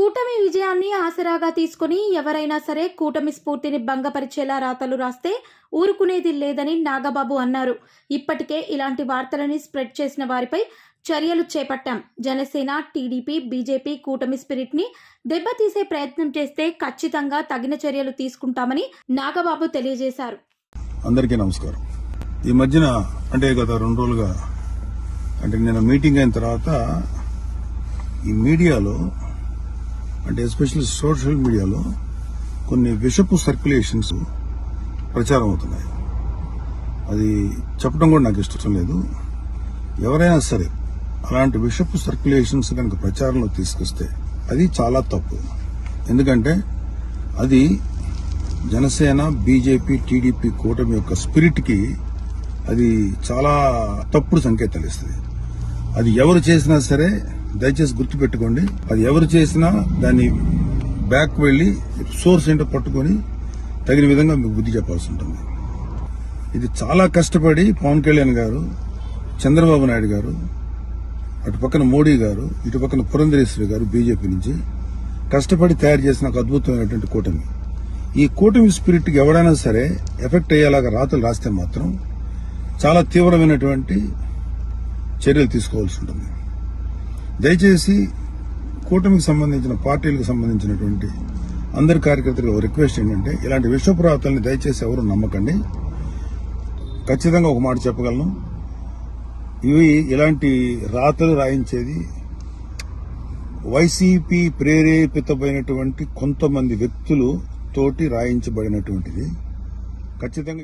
కూటమి విజయాన్ని ఆసరాగా తీసుకుని ఎవరైనా సరే కూటమి స్ఫూర్తిని భంగపరిచేలా రాతలు రాస్తే ఊరుకునేది లేదని నాగబాబు అన్నారు. ఇప్పటికే ఇలాంటి వార్తలని స్ప్రెడ్ చేసిన వారిపై చర్యలు చేపట్టాం. జనసేన టీడీపీ బీజేపీ కూటమి స్పిరిట్ని దెబ్బతీసే ప్రయత్నం చేస్తే ఖచ్చితంగా తగిన చర్యలు తీసుకుంటామని నాగబాబు తెలియజేశారు. అందరికీ నమస్కారం. ఈ మధ్యన అంటే గత రెండు రోజులుగా అంటే నేను మీటింగ్ అయిన తర్వాత ఈ మీడియాలో అంటే ఎస్పెషల్లీ సోషల్ మీడియాలో కొన్ని విషపు సర్క్యులేషన్స్ ప్రచారం అవుతున్నాయి. అది చెప్పడం కూడా నాకు ఇష్టం లేదు. ఎవరైనా సరే అలాంటి విషపు సర్క్యులేషన్స్ కనుక ప్రచారంలో తీసుకొస్తే అది చాలా తప్పు. ఎందుకంటే అది జనసేన బీజేపీ టీడీపీ కూటమి యొక్క స్పిరిట్కి అది చాలా తప్పుడు సంకేతాలు ఇస్తుంది. అది ఎవరు చేసినా సరే దయచేసి గుర్తుపెట్టుకోండి. అది ఎవరు చేసినా దాన్ని బ్యాక్ వెళ్ళి సోర్స్ ఏంటో పట్టుకొని తగిన విధంగా మీకు బుద్ధి చెప్పాల్సి ఉంటుంది. ఇది చాలా కష్టపడి పవన్ కళ్యాణ్ గారు చంద్రబాబు నాయుడు గారు అటు పక్కన మోడీ గారు ఇటు పక్కన పురంధరేశ్వరి గారు బీజేపీ నుంచి కష్టపడి తయారు చేసిన ఒక అద్భుతమైనటువంటి కూటమి. ఈ కూటమి స్పిరిట్కి ఎవడైనా సరే ఎఫెక్ట్ అయ్యేలాగా రాతలు రాస్తే మాత్రం చాలా తీవ్రమైనటువంటి చర్యలు తీసుకోవాల్సి ఉంటుంది. దయచేసి కూటమికి సంబంధించిన పార్టీలకు సంబంధించినటువంటి అందరి కార్యకర్తలకు రిక్వెస్ట్ ఏంటంటే ఇలాంటి విషపు దయచేసి ఎవరు నమ్మకండి. ఖచ్చితంగా ఒక మాట చెప్పగలను. ఇవి ఇలాంటి రాతలు రాయించేది వైసీపీ ప్రేరేపితమైనటువంటి కొంతమంది వ్యక్తులు తోటి రాయించబడినటువంటిది. ఖచ్చితంగా